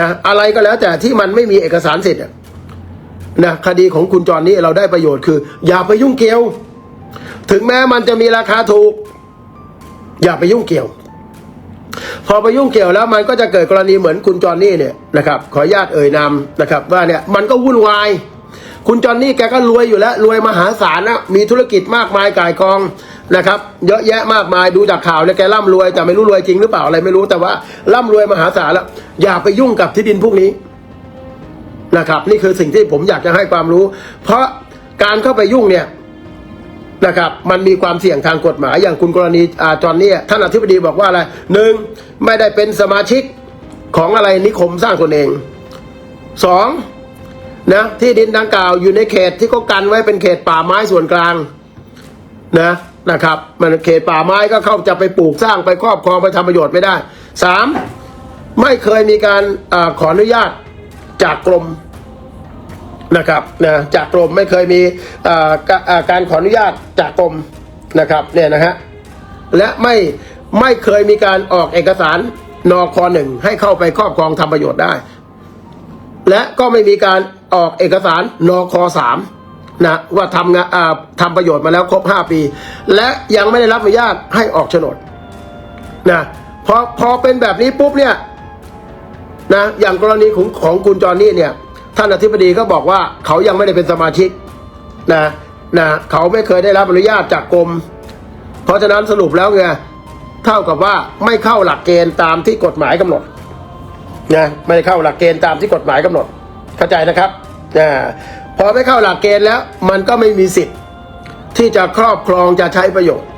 นะอะไรก็แล้วแต่ที่มันไม่มีเอกสารสิทธิ์นะคดีของคุณจรนี้เราได้ประโยชน์คือ อย่าไปยุ่งเกี่ยว ถึงแม้มันจะมีราคาถูก อย่าไปยุ่งเกี่ยว พอไปยุ่งเกี่ยวแล้วมันก็จะเกิดกรณีเหมือนคุณจอนนี่เนี่ยนะครับ ขออนุญาตเอ่ยนามนะครับ ว่าเนี่ยมันก็วุ่นวาย คุณจอนนี่แกก็รวยอยู่แล้ว รวยมหาศาลนะมีธุรกิจมากมายก่ายกองนะครับ เยอะแยะมากมายดูจากข่าวเนี่ยแกร่ำรวยแต่ไม่รู้รวยจริงหรือเปล่าอะไรไม่รู้แต่ว่าร่ำรวยมหาศาลแล้ว อย่าไปยุ่งกับที่ดินพวกนี้นะครับ นี่คือสิ่งที่ผมอยากจะให้ความรู้ เพราะการเข้าไปยุ่งเนี่ยนะครับมันมีความเสี่ยงทางกฎหมายอย่างคุณกรณีอาจอนนี่ท่านอธิบดีบอกว่าอะไรหนึ่งไม่ได้เป็นสมาชิกของอะไรนิคมสร้างตนเองสอง นะที่ดินดังกล่าวอยู่ในเขตที่เขากันไว้เป็นเขตป่าไม้ส่วนกลางนะนะครับ มันเขตป่าไม้ก็เข้าจะไปปลูกสร้างไปครอบครองไปทำประโยชน์ไม่ได้สามไม่เคยมีการอขออนุญาตจากกรมนะครับนะจากกรมไม่เคยมีการขออนุญาตจากกรมนะครับเนี่ยนะฮะและไม่ไม่เคยมีการออกเอกสารนอคหนึ่งให้เข้าไปครอบครองทำประโยชน์ได้ และก็ไม่มีการ ออกเอกสารนคสามนะว่าทำงานทำประโยชน์มาแล้วครบห้าปี และยังไม่ได้รับอนุญาตให้ออกโฉนดนะพอพอเป็นแบบนี้ปุ๊บเนี่ยนะอย่างกรณีของของคุณจอห์นนี่เนี่ยท่านอธิบดีก็บอกว่าเขายังไม่ได้เป็นสมาชิกนะนะเขาไม่เคยได้รับอนุญาตจากกรม เพราะฉะนั้นสรุปแล้วไงเท่ากับว่าไม่เข้าหลักเกณฑ์ตามที่กฎหมายกำหนดนะไม่ได้เข้าหลักเกณฑ์ตามที่กฎหมายกำหนด เข้าใจนะครับนะพอไม่เข้าหลักเกณฑ์แล้ว มันก็ไม่มีสิทธิ์ ที่จะครอบครองจะใช้ประโยชน์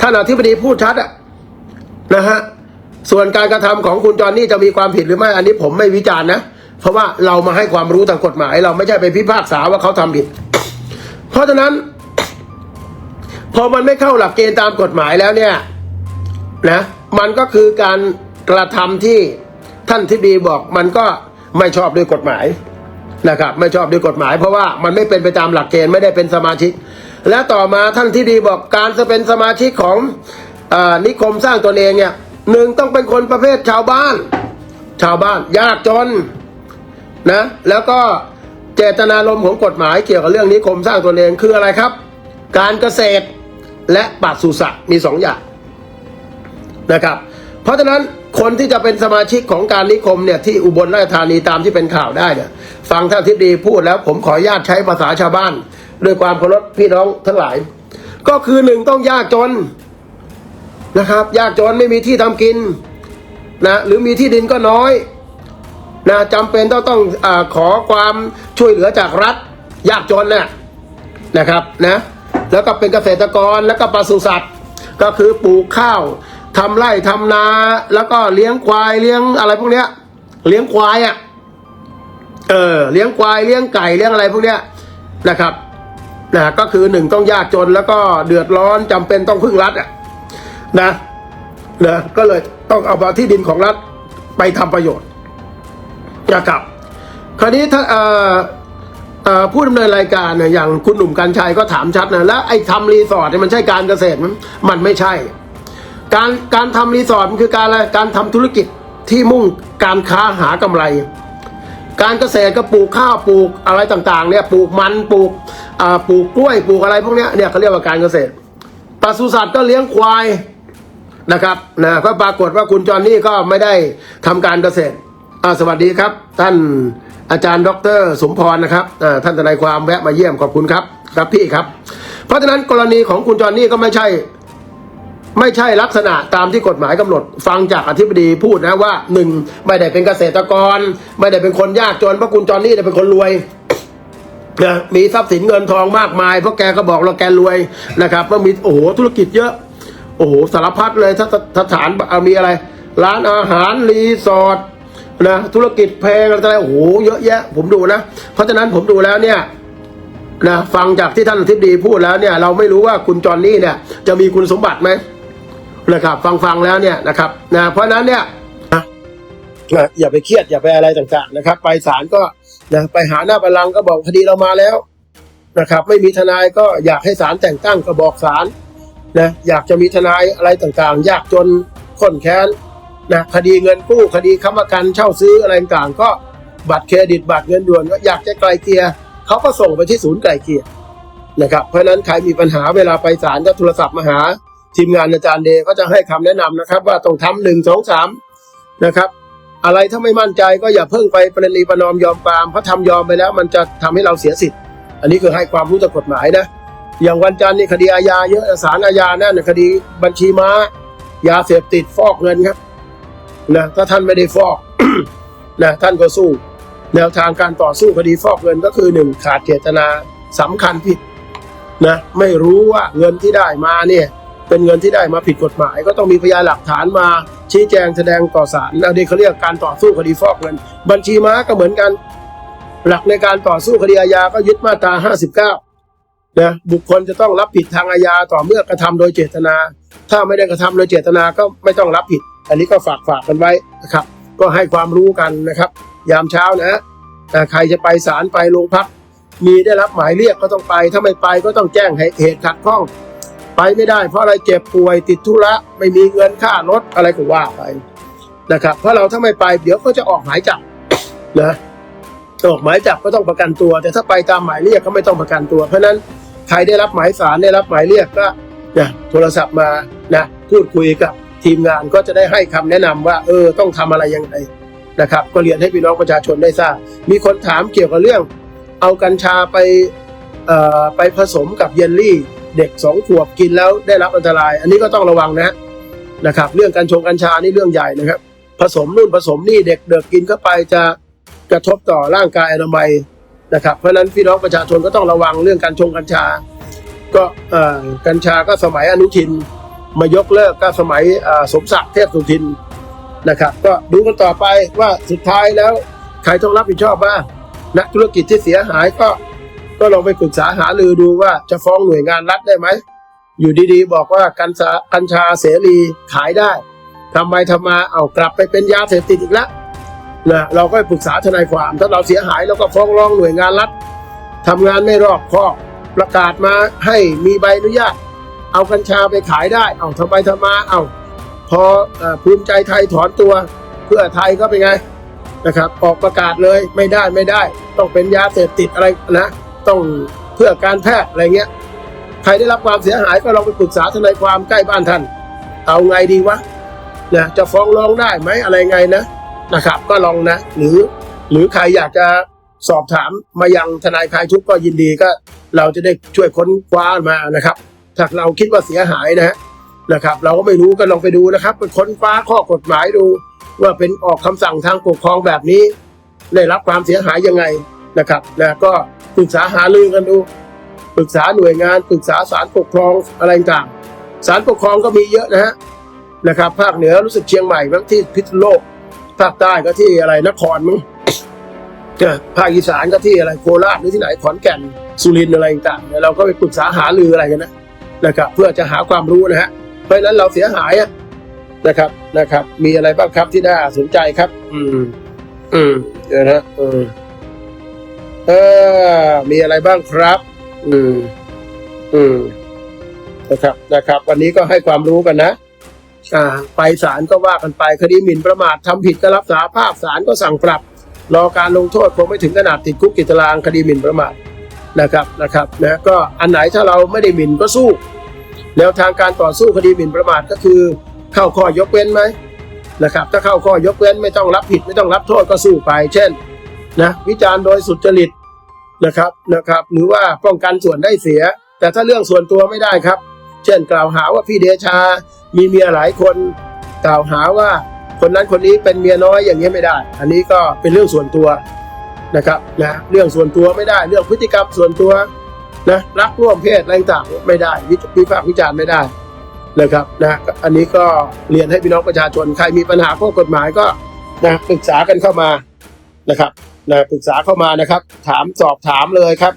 ท่านอธิบดีพูดชัดอะนะฮะส่วนการกระทำของคุณจอนนี่จะมีความผิดหรือไม่อันนี้ผมไม่วิจารณ์นะเพราะว่าเรามาให้ความรู้ทางกฎหมาย เราไม่ใช่ไปพิพากษาว่าเขาทำผิด เพราะฉะนั้น พอมันไม่เข้าหลักเกณฑ์ตามกฎหมายแล้วเนี่ยนะมันก็คือการกระทำที่ท่านที่ดีบอกมันก็ไม่ชอบด้วยกฎหมาย นะครับ ไม่ชอบด้วยกฎหมาย เพราะว่ามันไม่เป็นไปตามหลักเกณฑ์ไม่ได้เป็นสมาชิก และต่อมาท่านที่ดีบอกการจะเป็นสมาชิกของอนิคมสร้างตนเองเนี่ยหนึ่งต้องเป็นคนประเภทชาวบ้าน ชาวบ้านยากจนนะแล้วก็เจตนารมณ์ของกฎหมายเกี่ยวกับเรื่องนิคมสร้างตนเองคืออะไรครับ การเกษตรและปศุสัตว์มีสองอย่างนะครับ เพราะฉะนั้น คนที่จะเป็นสมาชิกของการนิคมเนี่ยที่อุบลราชธานีตามที่เป็นข่าวได้เนี่ยฟังท่านทิดีพูดแล้วผมขออนุญาตใช้ภาษาชาวบ้านด้วยความเคารพพี่น้องทั้งหลาย ก็คือหนึ่งต้องยากจนนะครับ ยากจนไม่มีที่ทำกินนะหรือมีที่ดินก็น้อยนะจำเป็นต้องต้องอขอความช่วยเหลือจากรัฐ ยากจนน่ะนะครับนะแล้วก็เป็นเกษตรกรแล้วก็ปศุสัตว์ ก็คือปลูกข้าว ทำไร่ทำนา แล้วก็เลี้ยงควายเลี้ยงอะไรพวกเนี้ย เลี้ยงควายอะ่ะเออเลี้ยงควายเลี้ยงไก่เลี้ยงอะไรพวกเนี้ยนะครับนะก็คือหนึ่งต้องยากจนแล้วก็เดือดร้อนจำเป็นต้องพึ่งรัฐอะนะนะก็เลยต้องเอาที่ดินของรัฐไปทำประโยชน์นะครับคราวนี้ถ้าเอ่อเอ่อผู้ดำเนินรายการเนี่ยอย่างคุณหนุ่มกัญชัยก็ถามชัดนะแล้วไอ้ทำรีสอร์ทเนี่ยมันใช่การเกษตรมั้ยมันไม่ใช่ การการทำรีสอร์ทมันคือการอะไรการทำธุรกิจที่มุ่งการค้าหากำไร การเกษตรก็ปลูกข้าวปลูกอะไรต่างๆเนี่ยปลูกมันปลูกปลูกกล้วยปลูกอะไรพวกเนี้ยเนี่ยเขาเรียกว่าการเกษตรปศุสัตว์ก็เลี้ยงควายนะครับนะก็ปรากฏว่าคุณจอนนี่ก็ไม่ได้ทำการเกษตรอ่าสวัสดีครับ ท่านอาจารย์ดรสมพรนะครับท่านทนายความแวะมาเยี่ยมขอบคุณครับครับพี่ครับ เพราะฉะนั้นกรณีของคุณจอนนี่ก็ไม่ใช่ ไม่ใช่ลักษณะตามที่กฎหมายกำหนด ฟังจากอธิบดีพูดนะว่าหนึ่งไม่ได้เป็นเกษตรกร ไม่ได้เป็นคนยากจนเพราะคุณจอนนี่เนี่ยเป็นคนรวยนะมีทรัพย์สินเงินทองมากมายเพราะแกก็บอกเราแกรวยนะครับว่ามีโอ้โหธุรกิจเยอะ โอ้โหสารพัดเลยถ้าสถานมีอะไร ร้านอาหารรีสอร์ทนะธุรกิจแพงอะไรโอ้โหเยอะแยะ ผมดูนะเพราะฉะนั้นผมดูแล้วเนี่ยนะฟังจากที่ท่านอธิบดีพูดแล้วเนี่ย เราไม่รู้ว่าคุณจอนนี่เนี่ย จะมีคุณสมบัติไหม นะครับฟังฟังแล้วเนี่ยนะครับนะเพราะนั้นเนี่ยนะนะอย่าไปเครียดอย่าไปอะไรต่างๆนะครับ ไปศาลก็นะไปหาหน้าบัลลังก์ก็บอกคดีเรามาแล้วนะครับ ไม่มีทนายก็อยากให้ศาลแต่งตั้งก็บอกศาลนะอยากจะมีทนายอะไรต่างๆ ยากจนข้นแค้นนะคดีเงินกู้คดีค้ำประกันเช่าซื้ออะไรต่างๆ ก็บัตรเครดิตบัตรเงินด่วนก็อยากจะไกลเกลียเขาก็ส่งไปที่ศูนย์ไกลเกลียนะครับเพราะนั้นใครมีปัญหาเวลาไปศาลก็โทรศัพท์มาหา ทีมงานอาจารย์เดก็จะให้คำแนะนำนะครับ ว่าต้องทำหนึ่งสองสามนะครับ อะไรถ้าไม่มั่นใจก็อย่าเพิ่งไปประนีประนอมยอมความเพราะทำยอมไปแล้วมันจะทำให้เราเสียสิทธิ์ อันนี้คือให้ความรู้ทางกฎหมายนะ อย่างวันจันทร์นี่คดีอาญาเยอะศาลอาญานั่นคดีบัญชีม้ายาเสพติดฟอกเงินครับนะถ้าท่านไม่ได้ฟอกนะท่านก็สู้ แนวทางการต่อสู้คดีฟอกเงินก็คือหนึ่งขาดเจตนาสำคัญผิดนะไม่รู้ว่าเงินที่ได้มาเนี่ย เป็นเงินที่ได้มาผิดกฎหมาย ก็ต้องมีพยานหลักฐานมาชี้แจงแสดงต่อศาลอันนี้เขาเรียกการต่อสู้คดีฟอกเงิน บัญชีม้าก็เหมือนกัน หลักในการต่อสู้คดีอาญาก็ยึดมาตรา 59 นะบุคคลจะต้องรับผิดทางอาญาต่อเมื่อกระทำโดยเจตนา ถ้าไม่ได้กระทำโดยเจตนาก็ไม่ต้องรับผิด อันนี้ก็ฝากฝากกันไว้นะครับ ก็ให้ความรู้กันนะครับ ยามเช้านะใครจะไปศาลไปโรงพักมีได้รับหมายเรียกก็ต้องไป ถ้าไม่ไปก็ต้องแจ้งเหตุขัดข้อง ไปไม่ได้ เพราะอะไรเจ็บป่วยติดธุระไม่มีเงินค่ารถอะไรก็ว่าไปนะครับ เพราะเราถ้าไม่ไปเดี๋ยวก็จะออกหมายจับนะออกหมายจับก็ต้องประกันตัว แต่ถ้าไปตามหมายเรียกก็ไม่ต้องประกันตัว เพราะนั้นใครได้รับหมายสารได้รับหมายเรียกก็นะโทรศัพท์มานะพูดคุยกับทีมงานก็จะได้ให้คำแนะนำว่า เออต้องทำอะไรยังไงนะครับ ก็เรียนให้พี่น้องประชาชนได้ทราบมีคนถามเกี่ยวกับเรื่อง เอากัญชาไปเอ่อไปผสมกับเยลลี่ เด็กสองขวบกินแล้วได้รับอันตราย อันนี้ก็ต้องระวังนะนะครับ เรื่องกัญชงกัญชานี่เรื่องใหญ่นะครับ ผสมนู่นผสมนี่เด็กเด็กกินเข้าไปจะกระทบต่อร่างกายอนามัยนะครับ เพราะฉะนั้นพี่น้องประชาชนก็ต้องระวังเรื่องการชงกัญชา ก็อ่อกัญชาก็สมัยอนุทิน มายกเลิกก็สมัยสมศักดิ์เทพสุทินนะครับ ก็ดูกันต่อไปว่าสุดท้ายแล้วใครต้องรับผิดชอบบ้างนักธุรกิจที่เสียหายก็ ก็ลองไปปรึกษาหารือดูว่าจะฟ้องหน่วยงานรัฐได้ไหม อยู่ดีๆ บอกว่ากัญชากัญชาเสรีขายได้ทำไมทำมาเอากลับไปเป็นยาเสพติดอีกแล้วนะเราก็ไปปรึกษาทนายความ ถ้าเราเสียหายเราก็ฟ้องร้องหน่วยงานรัฐทำงานไม่รอบคอบประกาศมาให้มีใบอนุญาต เอากัญชาไปขายได้ เอาทำไมทำมาเอาพออภูมิใจไทยถอนตัว เพื่อไทยก็เป็นไงนะครับ ออกประกาศเลยไม่ได้ไม่ได้ ต้องเป็นยาเสพติดอะไรนะ ต้องเพื่อการแพทย์อะไรเงี้ยใครได้รับความเสียหายก็ลองไปปรึกษาทนายความใกล้บ้านท่าน เอาไงดีวะนะจะฟ้องร้องได้ไหมอะไรไงนะนะครับ ก็ลองนะ หรือ หรือใครอยากจะสอบถามมายังทนายคลายทุกข์ก็ยินดีก็ เราจะได้ช่วยค้นคว้ามานะครับ ถ้าเราคิดว่าเสียหายนะฮะนะครับ เราก็ไม่รู้ก็ลองไปดูนะครับไปค้นคว้าข้อกฎหมายดู ว่าเป็นออกคำสั่งทางปกครองแบบนี้ ได้รับความเสียหายยังไง นะครับนะก็ปรึกษาหารือกันดูปรึกษาหน่วยงานปรึกษาศาลปกครองอะไรต่างศาลปกครองก็มีเยอะนะฮะนะครับภาคเหนือรู้สึกเชียงใหม่บางที่พิษณุโลกภาคใต้ก็ที่อะไรนครมั้งเออภาคอีสานก็ที่อะไรโคราชหรือที่ไหนขอนแก่นสุรินทร์อะไรต่างๆเนี่ยเราก็ไปปรึกษาหารืออะไรกันนะนะครับเพื่อจะหาความรู้นะฮะเพราะฉะนั้นเราเสียหายอะนะครับนะครับ มีอะไรบ้างครับที่น่าสนใจครับ อืม อืมเดี๋ยวนะเออ เออ มีอะไรบ้างครับ อืม อืม นะครับ นะครับ วันนี้ก็ให้ความรู้กันนะ อ่า ไปศาลก็ว่ากันไป คดีหมิ่นประมาททำผิดก็รับสารภาพศาลก็สั่งปรับ รอการลงโทษคงไม่ถึงขนาดติดคุกติดตารางคดีหมิ่นประมาท นะครับ นะครับ นะ ก็อันไหนถ้าเราไม่ได้หมิ่นก็สู้ แนวทางการต่อสู้คดีหมิ่นประมาทก็คือ เข้าข้อยกเว้นไหมนะครับ ถ้าเข้าข้อยกเว้นไม่ต้องรับผิดไม่ต้องรับโทษก็สู้ไป เช่นนะวิจารณ์โดยสุจริต นะครับนะครับ หรือว่าป้องกันส่วนได้เสีย แต่ถ้าเรื่องส่วนตัวไม่ได้ครับ เช่นกล่าวหาว่าพี่เดชา มีเมียหลายคน กล่าวหาว่าคนนั้นคนนี้เป็นเมียน้อยอย่างนี้ไม่ได้ อันนี้ก็เป็นเรื่องส่วนตัวนะครับนะเรื่องส่วนตัวไม่ได้เรื่องพฤติกรรมส่วนตัวนะรักร่วมเพศอะไรต่างๆไม่ได้วิวิพากษ์วิจารณ์ไม่ได้นะครับนะอันนี้ก็เรียนให้พี่น้องประชาชนใครมีปัญหาข้อกฎหมายก็นะปรึกษากันเข้ามานะครับ นะปรึกษาเข้ามานะครับ ถามสอบถามเลยครับ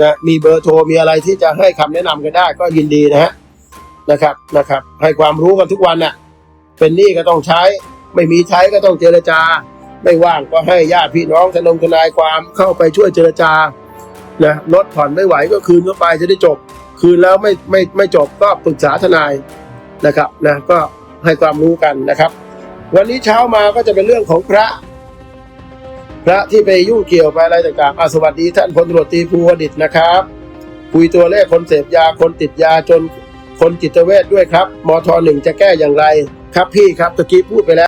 นะมีเบอร์โทรมีอะไรที่จะให้คำแนะนำกันได้ก็ยินดีนะฮะนะครับนะครับ ให้ความรู้กันทุกวันน่ะเป็นหนี้ก็ต้องใช้ ไม่มีใช้ก็ต้องเจรจา ไม่ว่างก็ให้ญาติพี่น้องทนงทนายความเข้าไปช่วยเจรจานะลดผ่อนไม่ไหวก็คืนเข้าไปจะได้จบ คืนแล้วไม่ไม่ไม่จบก็ปรึกษาทนายนะครับนะก็ให้ความรู้กันนะครับ วันนี้เช้ามาก็จะเป็นเรื่องของพระ พระที่ไปยุ่งเกี่ยวไปอะไรต่างๆอสวัสดีท่านพลตรวจตีภูวดิตนะครับคุยตัวเลขคนเสพยาคนติดยาจนคนจิตเวชด้วยครับมทหนึ่งจะแก้อย่างไร ครับพี่ครับตะกี้พูดไปแล้ว